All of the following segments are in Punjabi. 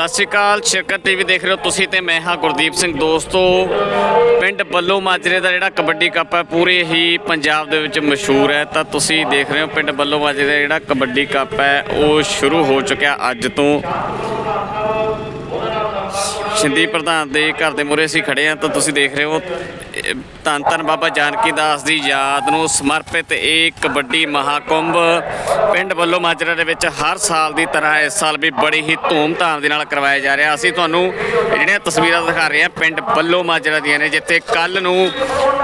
ਸਤਿ ਸ਼੍ਰੀ ਅਕਾਲ, ਸ਼ਿਰਕਤ ਟੀਵੀ ਦੇਖ ਰਹੇ ਹੋ ਤੁਸੀਂ ਤੇ ਮੈਂ ਹਾਂ ਗੁਰਦੀਪ ਸਿੰਘ। ਦੋਸਤੋ, ਪਿੰਡ ਬੱਲੋ ਮਾਜਰੇ ਦਾ ਜਿਹੜਾ ਕਬੱਡੀ ਕੱਪ ਹੈ, ਪੂਰੇ ਹੀ ਪੰਜਾਬ ਦੇ ਵਿੱਚ ਮਸ਼ਹੂਰ ਹੈ। ਤਾਂ ਤੁਸੀਂ ਦੇਖ ਰਹੇ ਹੋ ਪਿੰਡ ਬੱਲੋ ਮਾਜਰੇ ਦਾ ਜਿਹੜਾ ਕਬੱਡੀ ਕੱਪ ਹੈ, ਉਹ ਸ਼ੁਰੂ ਹੋ ਚੁੱਕਿਆ ਅੱਜ ਤੋਂ। ਸ਼ਿੰਦੀ ਪ੍ਰਧਾਨ ਦੇ ਘਰ ਦੇ ਮੂਹਰੇ ਅਸੀਂ ਖੜੇ ਆ ਤਾਂ ਤੁਸੀਂ ਦੇਖ ਰਹੇ ਹੋ ਧੰਨ ਧੰਨ ਬਾਬਾ ਜਾਨਕੀ ਦਾਸ ਦੀ ਯਾਦ ਨੂੰ ਸਮਰਪਿਤ ਇਹ ਕਬੱਡੀ ਮਹਾਕੁੰਭ ਪਿੰਡ ਵੱਲੋਂ ਮਾਜਰਾ ਦੇ ਵਿੱਚ ਹਰ ਸਾਲ ਦੀ ਤਰ੍ਹਾਂ ਇਸ ਸਾਲ ਵੀ ਬੜੀ ਹੀ ਧੂਮ-ਧਾਮ ਦੇ ਨਾਲ ਕਰਵਾਇਆ ਜਾ ਰਿਹਾ। ਅਸੀਂ ਤੁਹਾਨੂੰ ਜਿਹੜੀਆਂ ਤਸਵੀਰਾਂ ਦਿਖਾ ਰਹੇ ਹਾਂ, ਪਿੰਡ ਵੱਲੋਂ ਮਾਜਰਾ ਦੀਆਂ ਨੇ, ਜਿੱਥੇ ਕੱਲ ਨੂੰ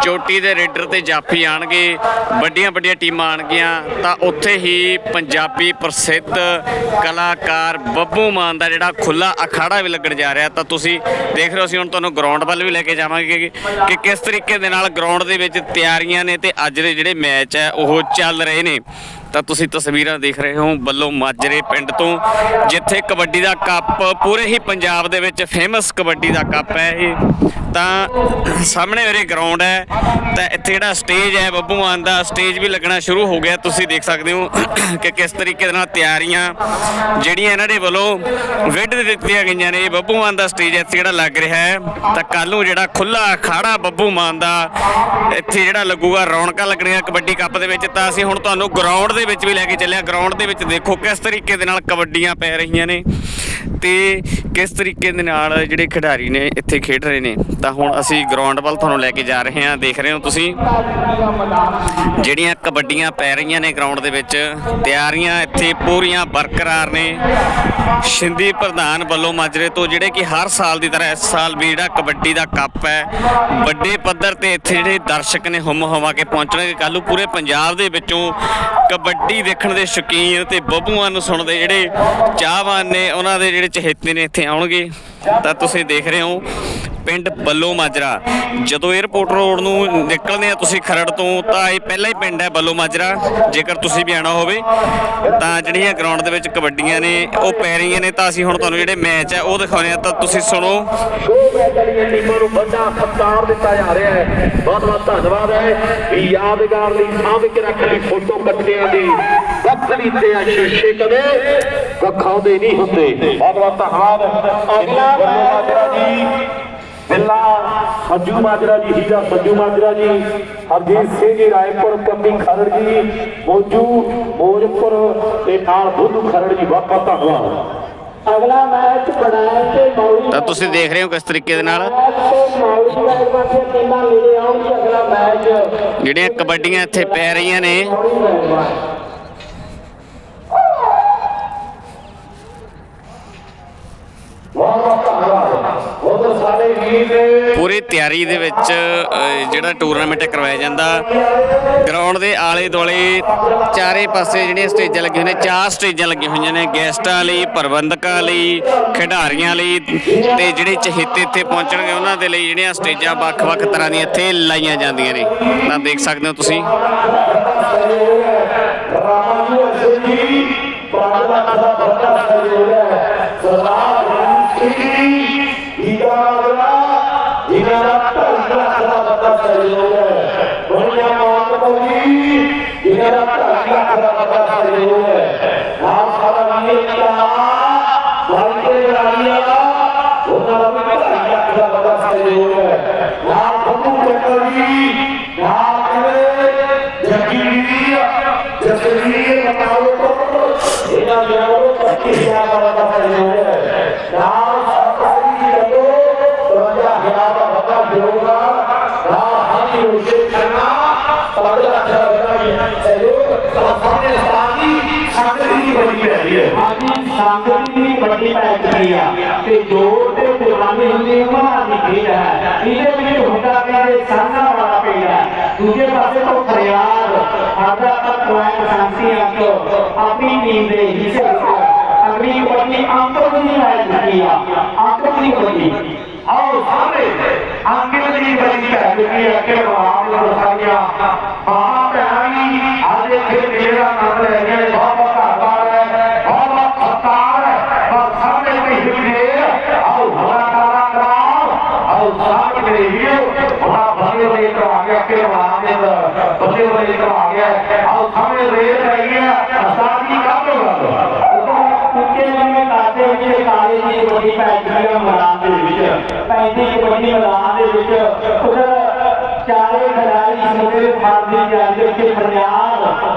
ਚੋਟੀ ਦੇ ਰੇਡਰ ਤੇ ਜਾਫੀ ਆਣਗੇ ਵੱਡੀਆਂ ਵੱਡੀਆਂ ਟੀਮਾਂ ਆਣਗੀਆਂ ਤਾਂ ਉੱਥੇ ਹੀ ਪੰਜਾਬੀ ਪ੍ਰਸਿੱਧ ਕਲਾਕਾਰ ਬੱਬੂ ਮਾਨ ਦਾ ਜਿਹੜਾ ਖੁੱਲਾ ਅਖਾੜਾ ਵੀ ਲੱਗਣ ਜਾ ਰਿਹਾ। ਤਾਂ ਤੁਸੀਂ ਦੇਖ ਰਹੇ ਹੋ, ਅਸੀਂ ਹੁਣ ਤੁਹਾਨੂੰ ਗਰਾਊਂਡ ਵੱਲ ਵੀ ਲੈ ਕੇ ਜਾਵਾਂਗੇ ਕਿ- ਕਿ ਕਿਸ ਤਰੀਕੇ ਦੇ ਨਾਲ ਗਰਾਊਂਡ ਦੇ ਵਿੱਚ ਤਿਆਰੀਆਂ ਨੇ ਤੇ ਅੱਜ ਦੇ ਜਿਹੜੇ ਮੈਚ ਹੈ, ਉਹ ਚੱਲ ਰਹੇ ਨੇ। ਤਾਂ ਤੁਸੀਂ ਤਸਵੀਰਾਂ ਦੇਖ ਰਹੇ ਹੋ ਬੱਲੋ ਮਾਜਰੇ ਪਿੰਡ ਤੋਂ, ਜਿੱਥੇ ਕਬੱਡੀ ਦਾ ਕੱਪ ਪੂਰੇ ਹੀ ਪੰਜਾਬ ਦੇ ਵਿੱਚ ਫੇਮਸ ਕਬੱਡੀ ਦਾ ਕੱਪ ਹੈ ਇਹ। ਤਾਂ ਸਾਹਮਣੇ ਮੇਰੇ ਗਰਾਊਂਡ ਹੈ, ਤਾਂ ਇੱਥੇ ਜਿਹੜਾ ਸਟੇਜ ਹੈ ਬੱਬੂ ਮਾਨ ਦਾ ਸਟੇਜ ਵੀ ਲੱਗਣਾ ਸ਼ੁਰੂ ਹੋ ਗਿਆ, ਤੁਸੀਂ ਦੇਖ ਸਕਦੇ ਹੋ ਕਿ ਕਿਸ ਤਰੀਕੇ ਦੇ ਨਾਲ ਤਿਆਰੀਆਂ ਜਿਹੜੀਆਂ ਇਹਨਾਂ ਦੇ ਵੱਲੋਂ ਵਿੱਢ ਦਿੱਤੀਆਂ ਗਈਆਂ ਨੇ। ਬੱਬੂ ਮਾਨ ਦਾ ਸਟੇਜ ਇੱਥੇ ਜਿਹੜਾ ਲੱਗ ਰਿਹਾ ਹੈ। ਤਾਂ ਕੱਲ ਨੂੰ ਜਿਹੜਾ ਖੁੱਲਾ ਖਾੜਾ ਬੱਬੂ ਮਾਨ ਦਾ ਇੱਥੇ ਜਿਹੜਾ ਲੱਗੂਗਾ, ਰੌਣਕਾਂ ਲੱਗਣੀਆਂ ਕਬੱਡੀ ਕੱਪ ਦੇ ਵਿੱਚ। ਤਾਂ ਅਸੀਂ ਹੁਣ ਤੁਹਾਨੂੰ ਗਰਾਊਂਡ ਦੇ ਵਿੱਚ ਵੀ ਲੈ ਕੇ ਚੱਲਿਆ। ਗਰਾਊਂਡ ਦੇ ਵਿੱਚ ਦੇਖੋ ਕਿਸ ਤਰੀਕੇ ਦੇ ਨਾਲ ਕਬੱਡੀਆਂ ਪੈ ਰਹੀਆਂ ਨੇ। ਤੇ ਕਿਸ ਤਰੀਕੇ ਦੇ ਨਾਲ ਜਿਹੜੇ ਖਿਡਾਰੀ ਨੇ ਇੱਥੇ ਖੇਡ ਰਹੇ ਨੇ? ਤਾਂ ਹੁਣ ਅਸੀਂ ਗਰਾਊਂਡ ਵੱਲ ਤੁਹਾਨੂੰ ਲੈ ਕੇ ਜਾ ਰਹੇ ਹਾਂ। ਦੇਖ ਰਹੇ ਹੋ ਤੁਸੀਂ? ਜਿਹੜੀਆਂ ਕਬੱਡੀਆਂ ਪੈ ਰਹੀਆਂ ਨੇ ਗਰਾਊਂਡ ਦੇ ਵਿੱਚ, ਤਿਆਰੀਆਂ ਇੱਥੇ ਪੂਰੀਆਂ ਬਰਕਰਾਰ ਨੇ। ਸ਼ਿੰਦੀ ਪ੍ਰਧਾਨ ਵੱਲੋਂ ਮਾਜਰੇ ਤੋਂ ਜਿਹੜੇ ਕਿ ਹਰ ਸਾਲ ਦੀ ਤਰ੍ਹਾਂ ਇਸ ਸਾਲ ਵੀ ਜਿਹੜਾ ਕਬੱਡੀ ਦਾ ਕੱਪ ਹੈ, ਵੱਡੇ ਪੱਧਰ ਤੇ ਇੱਥੇ ਜਿਹੜੇ ਦਰਸ਼ਕ ਨੇ ਹੁਮ ਹਵਾ ਕੇ ਪਹੁੰਚਣਗੇ। ਕੱਲ੍ਹ ਨੂੰ ਪੂਰੇ ਪੰਜਾਬ ਦੇ ਵਿੱਚੋਂ ਕਬੱਡੀ ਦੇਖਣ ਦੇ ਸ਼ੌਕੀਨ ਤੇ ਬੱਬੂਆਂ ਨੂੰ ਸੁਣਦੇ ਜਿਹੜੇ ਚਾਹਵਾਨ ਨੇ, ਉਹਨਾਂ ਦੇ ਜਿਹੜੇ ਚਹੇਤੇ ਨੇ ਇੱਥੇ ਆਉਣਗੇ, ਤਾਂ ਤੁਸੀਂ ਦੇਖ ਰਹੇ ਹੋ ਪਿੰਡ ਬੱਲੋ ਮਾਜਰਾ। ਜਦੋਂ 에어ਪੋਰਟ ਰੋਡ ਨੂੰ ਨਿਕਲਦੇ ਆ ਤੁਸੀਂ ਖਰੜ ਤੋਂ, ਤਾਂ ਇਹ ਪਹਿਲਾ ਹੀ ਪਿੰਡ ਹੈ ਬੱਲੋ ਮਾਜਰਾ। ਜੇਕਰ ਤੁਸੀਂ ਵੀ ਆਣਾ ਹੋਵੇ, ਤਾਂ ਜਿਹੜੀਆਂ ਗਰਾਊਂਡ ਦੇ ਵਿੱਚ ਕਬੱਡੀਆਂ ਨੇ, ਉਹ ਪੈ ਰਹੀਆਂ ਨੇ, ਤਾਂ ਅਸੀਂ ਹੁਣ ਤੁਹਾਨੂੰ ਜਿਹੜੇ ਮੈਚ ਹੈ ਉਹ ਦਿਖਾਉਣੇ ਆ। ਤਾਂ ਤੁਸੀਂ ਸੁਣੋ। ਟੀਮਾਂ ਨੂੰ ਵੱਡਾ ਸਤਿਕਾਰ ਦਿੱਤਾ ਜਾ ਰਿਹਾ ਹੈ ਬਹੁਤ ਬਹੁਤ ਧੰਨਵਾਦ ਹੈ ਵੀ ਯਾਦਗਾਰ ਲਈ ਸਾਂਭ ਕੇ ਰੱਖ ਲਈ ਫੋਟੋ ਕੱਟਿਆਂ ਦੀ। ਵੱਖਰੀ ਤੇ ਆ ਸ਼ੀਸ਼ੇ ਕਦੇ। ਵਖਾਉਂਦੇ ਨਹੀਂ ਹੁੰਦੇ। ਬਹੁਤ ਬਹੁਤ ਧੰਨਵਾਦ। ਅਗਲਾ ਮਾਜਰਾ ਜੀ। ਬਿੱਲਾ ਸੰਜੂ ਮਾਜਰਾ ਜੀ ਹੀਰਾ ਸੰਜੂ ਮਾਜਰਾ ਜੀ। ਹਰਜੀਤ ਸਿੰਘ ਜੀ ਰਾਏਪੁਰ ਪੰਮੀ ਖਰੜ ਜੀ ਮੋਜੂ ਮੋਜਪੁਰ ਤੇ ਨਾਲ ਬੁੱਧੂ ਖਰੜ ਜੀ ਬਹੁਤ ਬਹੁਤ ਧੰਨਵਾਦ। ਅਗਲਾ ਮੈਚ ਬਣਾਇਆ ਤੇ ਮੌਲੀ ਤਾਂ ਤੁਸੀਂ ਦੇਖ ਰਹੇ ਹੋ ਕਿਸ ਤਰੀਕੇ ਦੇ ਨਾਲ? ਜਿਹੜੀਆਂ ਕਬੱਡੀਆਂ ਇੱਥੇ ਪੈ ਰਹੀਆਂ ਨੇ ਮੌਲੀ ਵੈਲਵਾਂ ਬਹੁਤ ਬਹੁਤ ਧੰਨਵਾਦ ਉਧਰ ਸਾਡੇ ਵੀਰ ਨੇ ਪੂਰੀ ਦੇ ਵਿੱਚ ਜਿਹੜਾ ਟੂਰਨਾਮੈਂਟ ਕਰਵਾਇਆ ਜਾਂਦਾ ਗਰਾਊਂਡ ਦੇ ਆਲੇ ਦੁਆਲੇ ਚਾਰੇ ਪਾਸੇ ਜਿਹੜੀਆਂ ਸਟੇਜਾਂ ਲੱਗੀਆਂ ਹੋਈਆਂ ਨੇ, ਚਾਰ ਸਟੇਜਾਂ ਲੱਗੀਆਂ ਹੋਈਆਂ ਨੇ, ਗੈਸਟਾਂ ਲਈ, ਪ੍ਰਬੰਧਕਾਂ ਲਈ, ਖਿਡਾਰੀਆਂ ਲਈ ਤੇ ਜਿਹੜੇ ਚਹੇਤੇ ਇੱਥੇ ਪਹੁੰਚਣਗੇ, ਉਹਨਾਂ ਦੇ ਲਈ ਜਿਹੜੀਆਂ ਸਟੇਜਾਂ ਵੱਖ-ਵੱਖ ਤਰ੍ਹਾਂ ਦੀਆਂ ਇੱਥੇ ਲਾਈਆਂ ਜਾਂਦੀਆਂ ਨੇ। ਤਾਂ ਦੇਖ ਸਕਦੇ ਹੋ ਤੁਸੀਂ। ਰਾਮਾਨੂ ਜੀ ਪ੍ਰਾਣਾ ਦਾ ਵੱਡਾ ਹੈ। ਸਰਦਾਰ Señor. ਸਹਿਯੋਗ ਤਾਂ ਸਾਹਮਣੇ ਸਾਡੀ ਸੰਗਤ ਦੀ ਬੜੀ ਪੈਦੀ ਹੈ ਆਦੀ ਸੰਗਤ ਦੀ ਵੱਡੀ ਪੈਕਰੀ ਆ ਤੇ ਜੋਰ ਤੇ ਜਵਾਨੀ ਹੁੰਦੀ ਉਹਨਾਂ ਦੀ ਖੇਡ ਹੈ ਇਹਦੇ ਵਿੱਚ ਹੁੰਦਾ ਕਹਿੰਦੇ ਸਾਨਾ ਵਾਲਾ ਪਿੰਡ ਹੈ ਦੂਜੇ ਪਾਸੇ ਤੋਂ ਫਰਿਆਦ ਸਾਡਾ ਤਾਂ ਪੁਆਇੰਟ ਸਾਂਸੀ ਆਖੋ ਆਪਣੀ ਟੀਮ ਦੇ ਹਿੱਸੇ ਵਿੱਚ ਅਗਲੀ ਕਬੱਡੀ ਅੰਕਲ ਦੀ ਮੈਚ ਦਿੱਤੀ ਆ ਅੰਕਲ ਦੀ ਕਬੱਡੀ ਆਓ ਸਾਰੇ ਅੰਕਿਤ ਦੀ ਬੜੀ ਪੈਦੀ ਹੈ ਕਿ ਆਪ ਨੂੰ ਸਾਰੀਆਂ ਮਾਂ ਭੈਣਾਂ ਵੀ ਅੱਜ ਇੱਥੇ ਮੇਰਾ ਨਾਮ ਲੈ ਕੇ ਬਹੁਤ ਬਹੁਤ ਹੈ। ਬਹੁਤ ਬਹੁਤ ਹੈ। ਪਰ ਸਾਹਮਣੇ ਕੋਈ ਹਿੱਲੇ ਆਓ ਹਵਾ ਕਾਲਾ ਕਰਾਓ ਆਓ ਸਾਹਮਣੇ ਮੇਰੇ ਵੀਰੋ। ਬੜਾ ਬੰਦੇ ਹੋਏ ਤੋਂ ਆ ਗਿਆ ਕਿ ਵਾਹ ਦੇ ਬੰਦੇ ਹੋਏ ਤੋਂ ਆ ਗਿਆ। ਆਓ ਸਾਹਮਣੇ ਰੇਲ ਰਹੀ ਹੈ ਅਸਾਂ ਕੰਮ ਕਰੋ ਉੱਤੇ ਜਿਵੇਂ ਕਾਤੇ ਵਿੱਚ ਕਾਲੇ ਦੀ ਕਬੱਡੀ ਪੈਂਤੀ ਮੈਦਾਨ ਦੇ ਵਿੱਚ 35 ਕਬੱਡੀ ਮੈਦਾਨ ਦੇ ਵਿੱਚ ਉਧਰ ਚਾਰੇ ਖਿਡਾਰੀ ਸਮੇਂ ਫਾਰਦੀ ਜਾਂਦੇ ਉੱਤੇ ਪੰਜਾਬ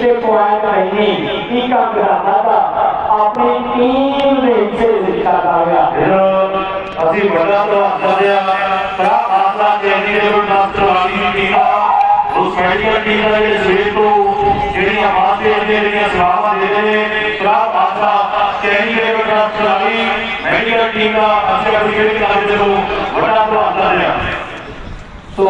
ਦੇ ਮਨੀਸ਼ ਦੇ ਪੁਆਇੰਟ ਨਹੀਂ ਕੀ ਕੰਮ ਕਰਦਾ ਦਾ ਆਪਣੀ ਟੀਮ ਦੇ ਹਿੱਸੇ ਵਿੱਚ ਕਰਦਾ ਹੋਇਆ ਫਿਰ ਅਸੀਂ ਵੱਡਾ ਪ੍ਰਭਾਵ ਕਰਦੇ ਆ ਭਰਾ ਆਸਲਾ ਜੈਨੀ ਦੇ ਕੋਲ ਡਾਕਟਰ ਵਾਲੀ ਦੀ ਟੀਮ ਆ ਉਸ ਮੈਡੀਕਲ ਟੀਮ ਦਾ ਜਿਹੜੇ ਸਵੇਰ ਤੋਂ ਜਿਹੜੀਆਂ ਮਾਤੇ ਜਿਹੜੀਆਂ ਸੇਵਾਵਾਂ ਦੇ ਰਹੇ ਨੇ ਭਰਾ ਆਸਲਾ ਜੈਨੀ ਦੇ ਕੋਲ ਡਾਕਟਰ ਵਾਲੀ ਮੈਡੀਕਲ ਟੀਮ ਦਾ ਅਸੀਂ ਆਪਣੀ ਜਿਹੜੀ ਕਾਰਜ ਦੇ ਨੂੰ ਵੱਡਾ ਪ੍ਰਭਾਵ ਕਰਦੇ ਆ ਸੋ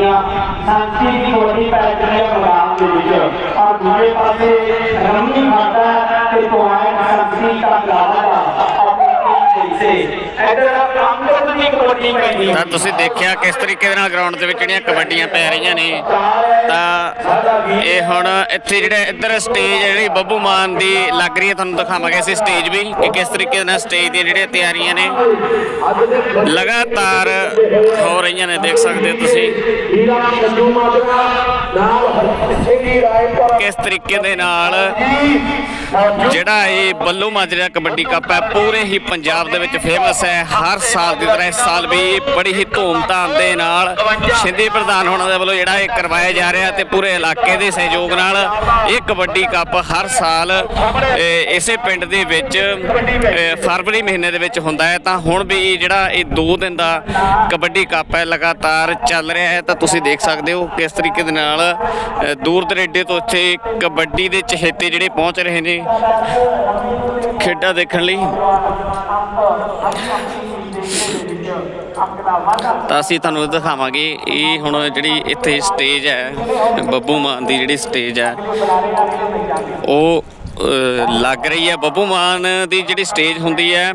ਕੀਤਾ ਗਿਆ ਸਾਂਸੀ ਦੀ ਕੋਟੀ ਪੈਕ ਦੇ ਪ੍ਰੋਗਰਾਮ ਦੇ ਵਿੱਚ। ਔਰ ਦੂਜੇ ਪਾਸੇ ਰਮਨੀ ਖਾਤਾ ਤੇ ਪੁਆਇੰਟ ਸਾਂਸੀ ਦਾ ਲਾਵਾ ਦਾ ਆਪਣੀ ਟੀਮ ਦੇ ਹਿੱਸੇ ਇਧਰ ਅੰਕਤ ਦੀ ਕੋਟੀ ਪੈਂਦੀ ਤਾਂ ਤੁਸੀਂ ਦੇਖਿਆ ਕਿਸ ਤਰੀਕੇ ਦੇ ਨਾਲ ਗਰਾਊਂਡ ਦੇ ਵਿੱਚ ਜਿਹੜੀਆਂ ਕਬੱਡੀਆਂ ਪੈ ਰਹੀਆਂ ਨੇ? ਤਾਂ ਇਹ ਹੁਣ ਇੱਥੇ ਜਿਹੜੇ ਇੱਧਰ ਸਟੇਜ ਜਿਹੜੀ ਬੱਬੂ ਮਾਨ ਦੀ ਲੱਗ ਰਹੀ ਹੈ, ਤੁਹਾਨੂੰ ਦਿਖਾਵਾਂਗੇ ਅਸੀਂ ਸਟੇਜ ਵੀ, ਕਿ ਕਿਸ ਤਰੀਕੇ ਦੇ ਨਾਲ ਸਟੇਜ ਦੀਆਂ ਜਿਹੜੀਆਂ ਤਿਆਰੀਆਂ ਨੇ। ਲਗਾਤਾਰ ਹੋ ਰਹੀਆਂ ਨੇ, ਦੇਖ ਸਕਦੇ ਹੋ ਤੁਸੀਂ। ਕਿਸ ਤਰੀਕੇ ਦੇ ਨਾਲ ਜਿਹੜਾ ਇਹ ਬੱਲੂ ਮਾਜਰਾ ਕਬੱਡੀ ਕੱਪ ਹੈ, ਪੂਰੇ ਹੀ ਪੰਜਾਬ ਦੇ ਵਿੱਚ ਫੇਮਸ ਹੈ। ਹਰ ਸਾਲ ਦੀ ਤਰ੍ਹਾਂ ਇਸ ਸਾਲ ਵੀ ਬੜੀ ਹੀ ਧੂਮਧਾਮ ਦੇ ਨਾਲ ਸ਼ਿੰਦੇ ਪ੍ਰਧਾਨ ਹੋਣਾ ਦੇ ਵੱਲੋਂ ਜਿਹੜਾ ਇਹ ਕਰਵਾਇਆ ਜਾ ਰਿਹਾ ਤੇ ਪੂਰੇ ਇਲਾਕੇ ਦੇ ਸਹਿਯੋਗ ਨਾਲ ਇਹ ਕਬੱਡੀ ਕੱਪ ਹਰ ਸਾਲ ਇਸੇ ਪਿੰਡ ਦੇ ਵਿੱਚ ਫਰਵਰੀ ਮਹੀਨੇ ਦੇ ਵਿੱਚ ਹੁੰਦਾ ਹੈ। ਤਾਂ ਹੁਣ ਵੀ ਜਿਹੜਾ ਇਹ 2 ਦਿਨ ਦਾ ਕਬੱਡੀ ਕੱਪ ਹੈ, ਲਗਾਤਾਰ ਚੱਲ ਰਿਹਾ ਹੈ, ਤਾਂ ਤੁਸੀਂ ਦੇਖ ਸਕਦੇ ਹੋ ਕਿਸ ਤਰੀਕੇ ਦੇ ਨਾਲ ਦੂਰ ਦਰੇਡੇ ਤੋਂ ਇੱਥੇ ਕਬੱਡੀ ਦੇ ਚਹੇਤੇ ਜਿਹੜੇ ਪਹੁੰਚ ਰਹੇ ਨੇ ਖੇਡਾਂ ਦੇਖਣ ਲਈ। ਤਾਂ ਅਸੀਂ ਤੁਹਾਨੂੰ ਦਿਖਾਵਾਂਗੇ, ਇਹ ਹੁਣ ਜਿਹੜੀ ਇੱਥੇ ਸਟੇਜ ਹੈ, ਬੱਬੂ ਮਾਨ ਦੀ ਜਿਹੜੀ ਸਟੇਜ ਹੈ, ਉਹ ਲੱਗ ਰਹੀ ਹੈ। ਬੱਬੂ ਮਾਨ ਦੀ ਜਿਹੜੀ ਸਟੇਜ ਹੁੰਦੀ ਹੈ,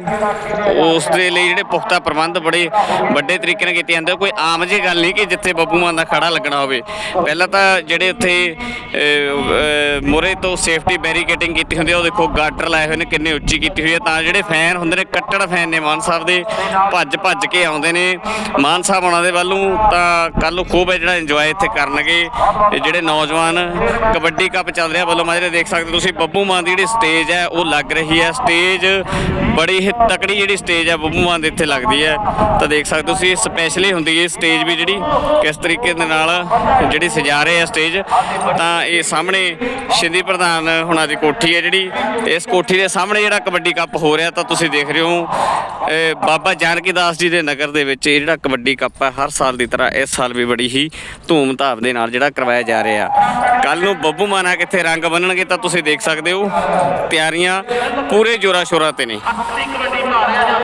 ਉਸ ਦੇ ਲਈ ਜਿਹੜੇ ਪੁਖਤਾ ਪ੍ਰਬੰਧ ਬੜੇ ਵੱਡੇ ਤਰੀਕੇ ਨਾਲ ਕੀਤੇ ਜਾਂਦੇ ਕੋਈ ਆਮ ਜਿਹੀ ਗੱਲ ਨਹੀਂ ਕਿ ਜਿੱਥੇ ਬੱਬੂ ਮਾਨ ਦਾ ਖੜਾ ਲੱਗਣਾ ਹੋਵੇ। ਪਹਿਲਾਂ ਤਾਂ ਜਿਹੜੇ ਉੱਥੇ ਮੋਰੇ ਤੋਂ ਸੇਫਟੀ ਬੈਰੀਕੇਟਿੰਗ ਕੀਤੀ ਹੁੰਦੀ ਹੈ ਉਹ ਦੇਖੋ ਗਾਰਡਰ ਲਾਏ ਹੋਏ ਨੇ, ਕਿੰਨੇ ਉੱਚੀ ਕੀਤੀ ਹੋਈ ਹੈ ਤਾਂ ਜਿਹੜੇ ਫੈਨ ਹੁੰਦੇ ਨੇ, ਕੱਟੜ ਫੈਨ ਨੇ ਮਾਨ ਸਾਹਿਬ ਦੇ ਭੱਜ ਭੱਜ ਕੇ ਆਉਂਦੇ ਨੇ। ਮਾਨ ਸਾਹਿਬ ਉਹਨਾਂ ਦੇ ਵੱਲੋਂ ਤਾਂ ਕੱਲ ਨੂੰ ਖੂਬ ਹੈ ਜਿਹੜਾ ਇੰਜੋਏ ਇੱਥੇ ਕਰਨਗੇ। ਜਿਹੜੇ ਨੌਜਵਾਨ ਕਬੱਡੀ ਕੱਪ ਚੱਲ ਰਿਹਾ, ਵੱਲੋਂ ਮਾਜਰੇ ਦੇਖ ਸਕਦੇ ਤੁਸੀਂ, ਬੱਬੂ ਮਾਨ ਦੀ ਜਿਹੜੀ ਸਟੇਜ ਹੈ, ਉਹ ਲੱਗ ਰਹੀ ਹੈ। ਸਟੇਜ ਬੜੀ ਹੀ ਤਕੜੀ ਜਿਹੜੀ ਸਟੇਜ ਹੈ ਬੱਬੂ ਮਾਨ ਦੇ ਇੱਥੇ ਲੱਗਦੀ ਹੈ। ਤਾਂ ਦੇਖ ਸਕਦੇ ਹੋ ਤੁਸੀਂ ਸਪੈਸ਼ਲੀ ਹੁੰਦੀ ਹੈ ਸਟੇਜ ਵੀ ਜਿਹੜੀ ਕਿਸ ਤਰੀਕੇ ਦੇ ਨਾਲ ਜਿਹੜੀ ਸਜਾ ਰਹੇ ਆ ਸਟੇਜ। ਤਾਂ ਇਹ ਸਾਹਮਣੇ ਸ਼ਿੰਦੀ ਪ੍ਰਧਾਨ ਹੁਣਾਂ ਦੀ ਕੋਠੀ ਹੈ ਜਿਹੜੀ। ਇਸ ਕੋਠੀ ਦੇ ਸਾਹਮਣੇ ਜਿਹੜਾ ਕਬੱਡੀ ਕੱਪ ਹੋ ਰਿਹਾ, ਤਾਂ ਤੁਸੀਂ ਦੇਖ ਰਹੇ ਹੋ ਬਾਬਾ ਜਾਨਕੀ ਦਾਸ ਜੀ ਦੇ ਨਗਰ ਦੇ ਵਿੱਚ ਇਹ ਜਿਹੜਾ ਕਬੱਡੀ ਕੱਪ ਹੈ, ਹਰ ਸਾਲ ਦੀ ਤਰ੍ਹਾਂ ਇਸ ਸਾਲ ਵੀ ਬੜੀ ਹੀ ਧੂਮ-ਧਾਮ ਦੇ ਨਾਲ ਜਿਹੜਾ ਕਰਵਾਇਆ ਜਾ ਰਿਹਾ। ਕੱਲ ਨੂੰ ਬੱਬੂ ਮਾਨਾ ਕਿੱਥੇ ਰੰਗ ਬੰਨਣਗੇ, ਤਾਂ ਤੁਸੀਂ ਦੇਖ ਸਕਦੇ ਹੋ ਹੋ ਤਿਆਰੀਆਂ ਪੂਰੇ ਜੋਰਾ ਸ਼ੋਰਾਂ ਤੇ ਨੇ।